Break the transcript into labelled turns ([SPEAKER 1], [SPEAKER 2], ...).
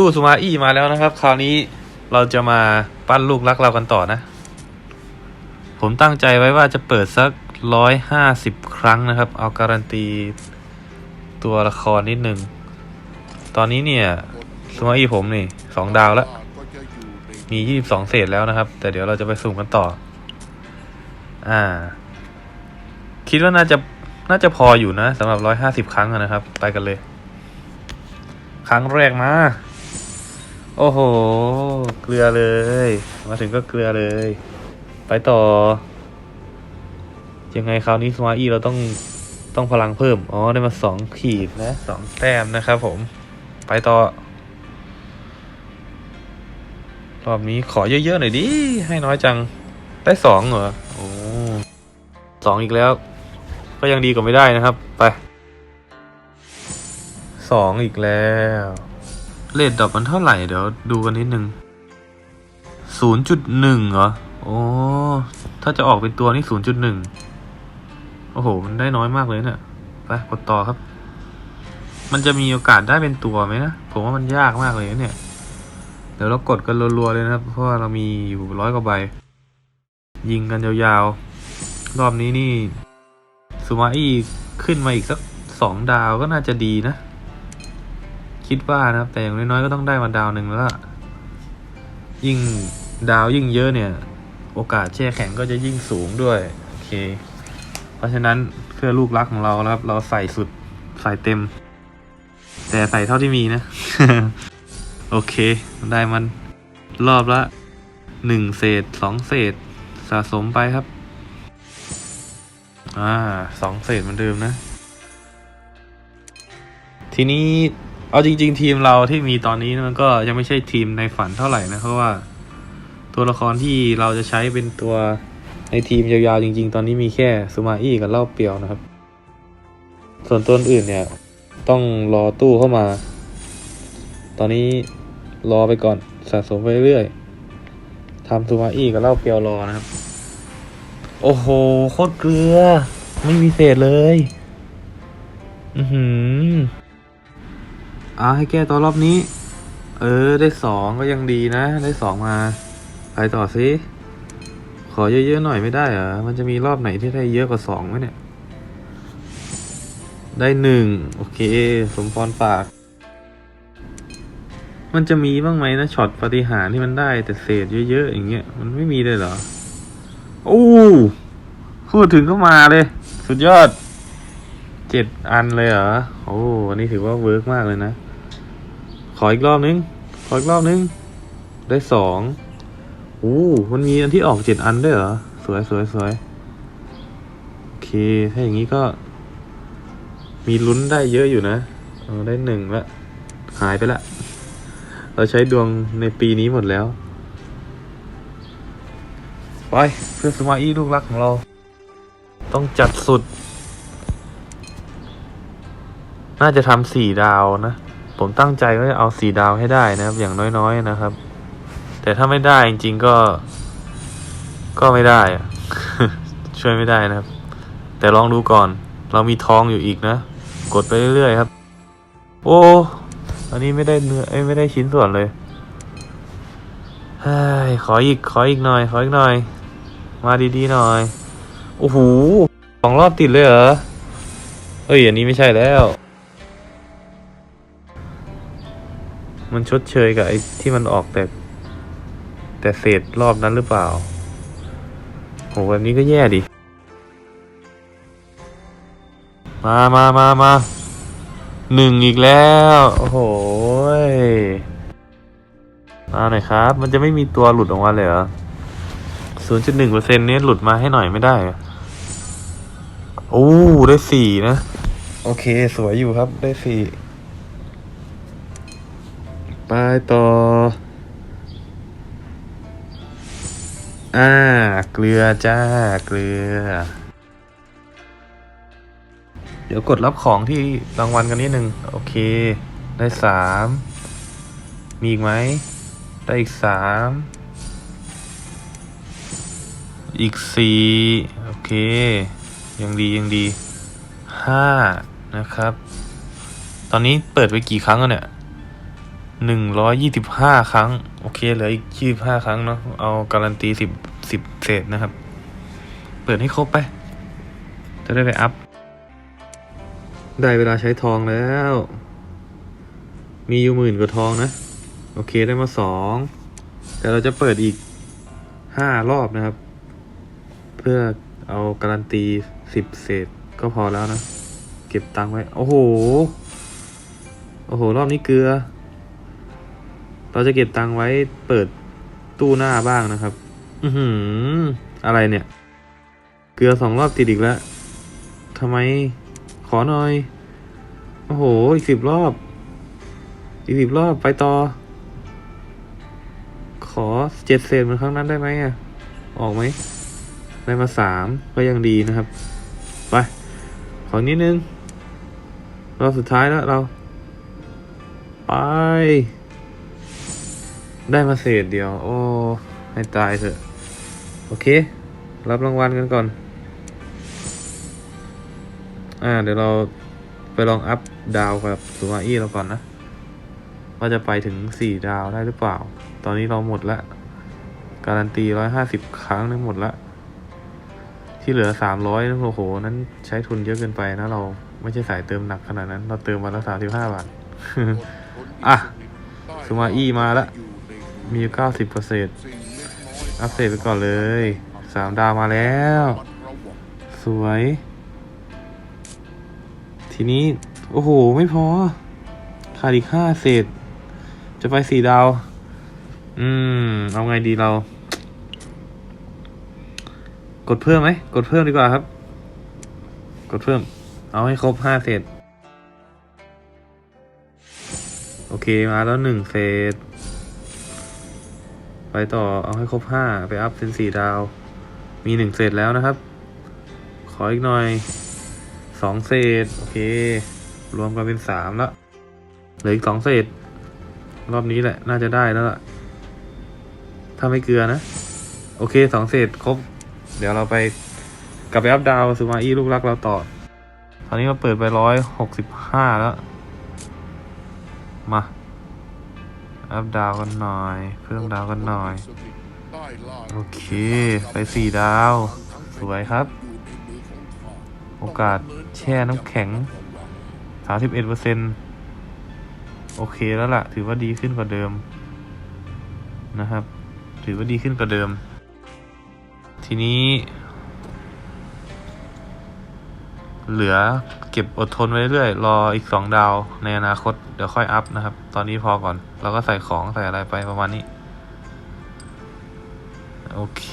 [SPEAKER 1] ตู้ซูมาอี้มาแล้วนะครับ คราวนี้เราจะมาปั้นลูกรักเรากันต่อนะ ผมตั้งใจไว้ว่าจะเปิดสักร้อยห้าสิบครั้งนะครับ เอาการันตีตัวละครนิดนึง ตอนนี้เนี่ยซูมาอี้ผมนี่สองดาวแล้ว มียี่สิบสองเศษแล้วนะครับ แต่เดี๋ยวเราจะไปสุ่มกันต่อ อ่า คิดว่าน่าจะน่าจะพออยู่นะสำหรับร้อยห้าสิบครั้งนะครับ ไปกันเลย ครั้งแรกมา โอ้โห เกลือเลย มาถึงก็เกลือเลย ไปต่อ ยังไงคราวนี้สมาอีเราต้องต้องพลังเพิ่ม อ๋อ ได้มาสองขีดนะสองแต้มนะครับผม ไปต่อ รอบนี้ขอเยอะๆหน่อยดิ ให้น้อยจัง ได้สองเหรอ โอ้สองอีกแล้ว ก็ยังดีกว่าไม่ได้นะครับ ไปสองอีกแล้ว เลทดอกมันเท่าไหร่เดี๋ยวดูกันนิดนึงศูนย์จุดหนึ่งเหรอ โอ้ ถ้าจะออกเป็นตัวนี่ศูนย์จุดหนึ่งโอ้โห มันได้น้อยมากเลยเนี่ย ไปกดต่อครับ มันจะมีโอกาสได้เป็นตัวไหมนะ ผมว่ามันยากมากเลยเนี่ย เดี๋ยวเรากดกันรัวๆเลยนะครับ เพราะว่าเรามีอยู่ร้อยกว่าใบ ยิงกันยาวๆ รอบนี้นี่ซูมาอี้ขึ้นมาอีกสักสองดาวก็น่าจะดีนะ คิดว่านะครับ แต่อย่างน้อยๆก็ต้องได้มาดาวหนึ่งแล้วยิ่งดาวยิ่งเยอะเนี่ย โอกาสแช่แข็งก็จะยิ่งสูงด้วย โอเค เพราะฉะนั้นเพื่อลูกรักของเรานะครับ เราใส่สุดใส่เต็ม แต่ใส่เท่าที่มีนะ โอเค ได้มันรอบละหนึ่งเศษสองเศษสะสมไปครับ อ่าสองเศษเหมือนเดิมนะ ทีนี้ เอาจริง ๆ ทีมเราที่มีตอนนี้มันก็ยังไม่ใช่ทีมในฝันเท่าไหร่นะเพราะว่าตัวละครที่เราจะใช้เป็นตัวในทีมยาวๆจริง ๆ ตอนนี้มีแค่ซูมาอี้กับเล่าเปียวนะครับ ส่วนตัวอื่นเนี่ย ต้องรอตู้เข้ามา ตอนนี้รอไปก่อนสะสมไปเรื่อยทำซูมาอี้กับเล่าเปียวรอนะครับ โอ้โหโคตรเกลือ ไม่มีเศษเลย อือหือ อ่าให้แก้ตัวรอบนี้ เออ ได้สองก็ยังดีนะ ได้สองมา ไปต่อสิขอเยอะๆหน่อยไม่ได้เหรอ มันจะมีรอบไหนที่ได้เยอะกว่าสองไหมเนี่ย ได้หนึ่งโอเค สมพรปาก มันจะมีบ้างไหมนะช็อตปฏิหารที่มันได้แต่เศษเยอะๆอย่างเงี้ย มันไม่มีเลยเหรอ โอ้พูดถึงก็มาเลย สุดยอด เจ็ดอันเลยเหรอ โอ้อันนี้ถือว่าเวิร์กมากเลยนะ ขออีกรอบนึง ขออีกรอบนึง ได้สองโอ้มันมีอันที่ออกเจ็ดอันด้วยเหรอ สวยสวยสวยโอเค ถ้าอย่างนี้ก็ มีลุ้นได้เยอะอยู่นะเออได้หนึ่งละ หายไปละ เราใช้ดวงในปีนี้หมดแล้ว ไป เพื่อสมาอีลูกรักของเรา ต้องจัดสุด น่าจะทำสี่ดาวนะ ผมตั้งใจว่าจะเอาสี่ดาวให้ได้นะครับ อย่างน้อยๆนะครับ แต่ถ้าไม่ได้จริงๆก็ ก็ไม่ได้อะช่วยไม่ได้นะครับ แต่ลองดูก่อน เรามีทองอยู่อีกนะ กดไปเรื่อยๆครับ โอ้อันนี้ไม่ได้เนื้อเอ้ยไม่ได้ชิ้นส่วนเลยเฮ้ยขออีก ขออีกหน่อย ขออีกหน่อย มาดีๆหน่อย โอ้โหสองรอบติดเลยเหรอเอ้ย อันนี้ไม่ใช่แล้ว มันชดเชยกับไอ้ที่มันออกแต่ แต่เศษรอบนั้นหรือเปล่าโหแบบนี้ก็แย่ดิ มามามามาหนึ่งอีกแล้ว โอ้โหมาหน่อยครับ มันจะไม่มีตัวหลุดออกมาเลยเหรอศูนย์จุดหนึ่งเปอร์เซ็นต์นี้หลุดมาให้หน่อยไม่ได้อโอ้ ได้สี่นะ โอเค สวยอยู่ครับ ได้สี่ ไปต่อ อ่า เกลือจ้า เกลือ เดี๋ยวกดรับของที่รางวัลกันนิดนึง โอเค ได้สาม มีอีกไหม ได้อีกสาม อีกสี่โอเค ยังดียังดีห้านะครับ ตอนนี้เปิดไปกี่ครั้งแล้วเนี่ย หนึ่งร้อยยี่สิบห้าครั้ง โอเคเหลืออีกยี่สิบห้าครั้งเนาะเอาการันตีสิบสิบเศษนะครับ เปิดให้ครบไป จะได้ไปอัพ ได้เวลาใช้ทองแล้ว มีอยู่หมื่นกว่าทองนะ โอเคได้มาสองแต่เราจะเปิดอีกห้ารอบนะครับ เพื่อเอาการันตีสิบเศษก็พอแล้วนะ เก็บตังค์ไว้ โอ้โห โอ้โห รอบนี้เกลือ เราจะเก็บตังไว้เปิดตู้หน้าบ้างนะครับ อือหือ อะไรเนี่ย เกลือสองรอบติดอีกแล้วทำไม ขอหน่อย โอ้โห อีกสิบรอบ อีกสิบรอบไปต่อ ขอเจ็ดเศษเหมือนครั้งนั้นได้ไหมอะ ออกไหม ได้มาสามก็ยังดีนะครับ ไป ขอนิดนึงรอบสุดท้ายแล้วเรา ไป ได้มาเศษเดียว โอ้ ให้ตายเถอะ โอเค รับรางวัลกันก่อน อ่า เดี๋ยวเราไปลองอัพดาวกับซูมาอี้เราก่อนนะ ว่าจะไปถึงสี่ดาวได้หรือเปล่า ตอนนี้เราหมดละ การันตีร้อยห้าสิบครั้งนี่หมดละ ที่เหลือสามร้อยโอ้โห นั้นใช้ทุนเยอะเกินไปนะเราไม่ใช่สายเติมหนักขนาดนั้น เราเติมวันละสามสิบห้าบาท อะซูมาอี้มาละ มีอยู่เก้าสิบเปอร์เซ็นต์อัพเสร็จไปก่อนเลยสามดาวมาแล้ว สวย ทีนี้ โอ้โห ไม่พอขาดอีกห้าเศษ จะไปสี่ดาว อืม เอาไงดีเรา กดเพิ่มไหม กดเพิ่มดีกว่าครับ กดเพิ่ม เอาให้ครบห้าเศษ โอเคมาแล้วหนึ่งเศษ ต่อเอาให้ครบห้าไปอัพเป็นสี่ดาว มีหนึ่งเศษแล้วนะครับ ขออีกหน่อยสองเศษ โอเค รวมกันเป็นสามแล้วเหลืออีกสองเศษ รอบนี้แหละ น่าจะได้แล้วล่ะ ถ้าไม่เกลือนะ โอเคสองเศษครบ เดี๋ยวเราไปกลับไปอัพดาวซูมาอี้ลูกรักเราต่อ ตอนนี้เราเปิดไปร้อยหกสิบห้าแล้ว มา อัพดาวกันหน่อย เพิ่มดาวกันหน่อย โอเค ไปสี่ดาว สวยครับ โอกาสแช่น้ำแข็งสามสิบเอ็ดเปอร์เซ็นโอเคแล้วล่ะ ถือว่าดีขึ้นกว่าเดิม นะครับ ถือว่าดีขึ้นกว่าเดิม ทีนี้ เหลือเก็บอดทนไว้เรื่อยรออีกสองดาวในอนาคตเดี๋ยวค่อยอัพนะครับ ตอนนี้พอก่อน เราก็ใส่ของใส่อะไรไปประมาณนี้ โอเค